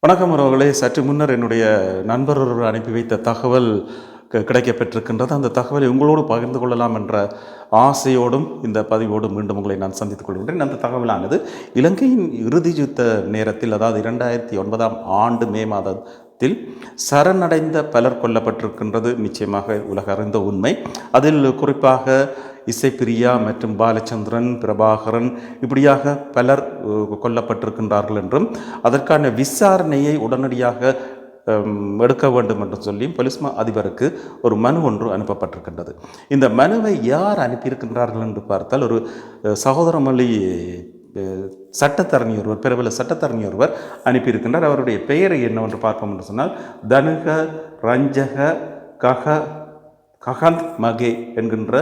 வணக்கம் உறவுகளே சற்று முன்னர் என்னுடைய நண்பர் ஒருவர் அனுப்பி வைத்த தகவல் க- கிடைக்கப்பெற்றிருக்கின்றது. அந்த தகவலை உங்களோடு பகிர்ந்து கொள்ளலாம் என்ற ஆசையோடும் இந்த பதிவோடும் மீண்டும் உங்களை நான் சந்தித்துக் கொள்கின்றேன். அந்த தகவலானது இலங்கையின் இறுதி யுத்த நேரத்தில் அதாவது இரண்டாயிரத்தி ஒன்பதாம் ஆண்டு மே மாதத்தில் சரணடைந்த பலர் கொல்லப்பட்டிருக்கின்றது. நிச்சயமாக உலக அறிந்த உண்மை. அதில் குறிப்பாக இசைப்பிரியா மற்றும் பாலச்சந்திரன் பிரபாகரன் இப்படியாக பலர் கொல்லப்பட்டிருக்கின்றார்கள் என்றும் அதற்கான விசாரணையை உடனடியாக எடுக்க வேண்டும் என்று சொல்லி போலீஸ் அதிபருக்கு ஒரு மனு ஒன்று அனுப்பப்பட்டிருக்கின்றது. இந்த மனுவை யார் அனுப்பியிருக்கின்றார்கள் என்று பார்த்தால் ஒரு அஹ், சகோதரமொழி சட்டத்தரணி ஒருவர் பிரபல சட்டத்தரணி ஒருவர் அனுப்பியிருக்கின்றார். அவருடைய பெயரை என்னவென்று பார்ப்போம் என்று சொன்னால் தனுக ரஞ்சக கக ககந்த் மகே என்கின்ற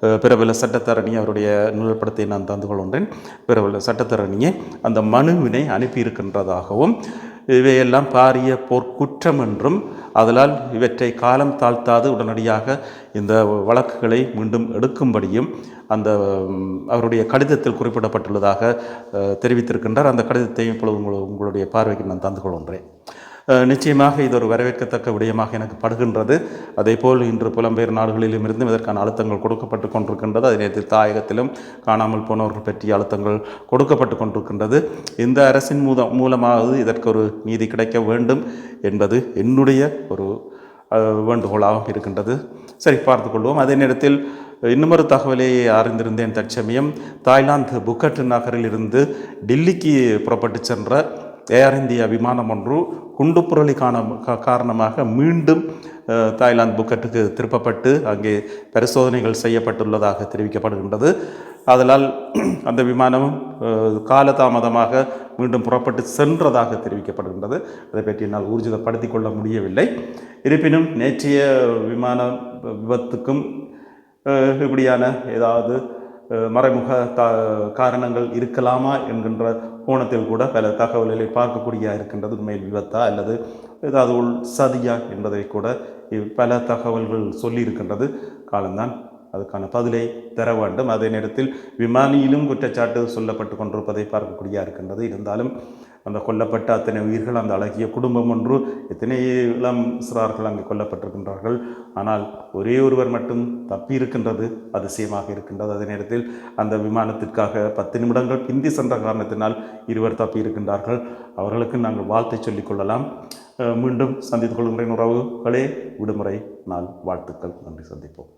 பிரபல சட்டத்தரணி அவருடைய நிலப்படத்தை நான் தந்து கொள்கின்றேன். பிரபல சட்டத்தரணியை அந்த மனுவினை அனுப்பியிருக்கின்றதாகவும் இவையெல்லாம் பாரிய போர்க்குற்றம் என்றும் அதனால் இவற்றை காலம் தாழ்த்தாது உடனடியாக இந்த வழக்குகளை மீண்டும் எடுக்கும்படியும் அந்த அவருடைய கடிதத்தில் குறிப்பிடப்பட்டுள்ளதாக தெரிவித்திருக்கின்றார். அந்த கடிதத்தை இப்பொழுது உங்களு- உங்களுடைய பார்வைக்கு நான் தந்து கொள்கின்றேன். நிச்சயமாக இது ஒரு வரவேற்கத்தக்க விடயமாக எனக்கு படுகின்றது. அதேபோல் இன்று புலம்பெயர் நாடுகளிலும் இருந்து இதற்கான அழுத்தங்கள் கொடுக்கப்பட்டு கொண்டிருக்கின்றது. அதே நேரத்தில் தாயகத்திலும் காணாமல் போனவர்கள் பற்றிய அழுத்தங்கள் கொடுக்கப்பட்டு கொண்டிருக்கின்றது. இந்த அரசின் மூலம் மூலமாவது இதற்கு ஒரு நீதி கிடைக்க வேண்டும் என்பது என்னுடைய ஒரு வேண்டுகோளாகவும் இருக்கின்றது. சரி பார்த்துக்கொள்வோம் அதே நேரத்தில் இன்னுமொரு தகவலை அறிந்திருந்தேன் தற்சமயம். தாய்லாந்து புக்கட் நகரில் இருந்து டெல்லிக்கு புறப்பட்டு சென்ற ஏர் இந்தியா விமானம் ஒன்று குண்டுப்புரளி காண காரணமாக மீண்டும் தாய்லாந்து புக்கட்டுக்கு திருப்பப்பட்டு அங்கே பரிசோதனைகள் செய்யப்பட்டுள்ளதாக தெரிவிக்கப்படுகின்றது. அதனால் அந்த விமானமும் காலதாமதமாக மீண்டும் புறப்பட்டு சென்றதாக தெரிவிக்கப்படுகின்றது. அதை பற்றி என்னால் ஊர்ஜிதப்படுத்திக் கொள்ள முடியவில்லை. இருப்பினும் நேற்றைய விமான விபத்துக்கும் இப்படியான ஏதாவது மறைமுக த காரணங்கள் இருக்கலாமா என்கின்ற கோணத்தில் கூட பல தகவல்களை பார்க்கக்கூடிய இருக்கின்றது உண்மையில் விபத்தா அல்லது ஏதாவது உள் சதியா என்பதை கூட பல தகவல்கள் சொல்லியிருக்கின்றது. காலம்தான். அதுக்கான பதிலை தர வேண்டும். அதே நேரத்தில் விமானியிலும் குற்றச்சாட்டு சொல்லப்பட்டு கொண்டிருப்பதை பார்க்கக்கூடிய இருக்கின்றது. இருந்தாலும் அந்த கொல்லப்பட்ட அத்தனை உயிர்கள் அந்த அழகிய குடும்பம் ஒன்று எத்தனை இளம் சிறார்கள் அங்கே கொல்லப்பட்டிருக்கின்றார்கள். ஆனால் ஒரே ஒருவர் மட்டும் தப்பி இருக்கின்றது அதிசயமாக இருக்கின்றது. அதே நேரத்தில் அந்த விமானத்திற்காக பத்து நிமிடங்கள் பிந்தி சென்ற காரணத்தினால் இருவர் தப்பி இருக்கின்றார்கள். அவர்களுக்கு நாங்கள் வாழ்த்தை சொல்லிக்கொள்ளலாம் மீண்டும் சந்தித்துக் கொள்கின்றேன் உறவுகளே விடுமுறை நாள் வாழ்த்துக்கள். நன்றி சந்திப்போம்.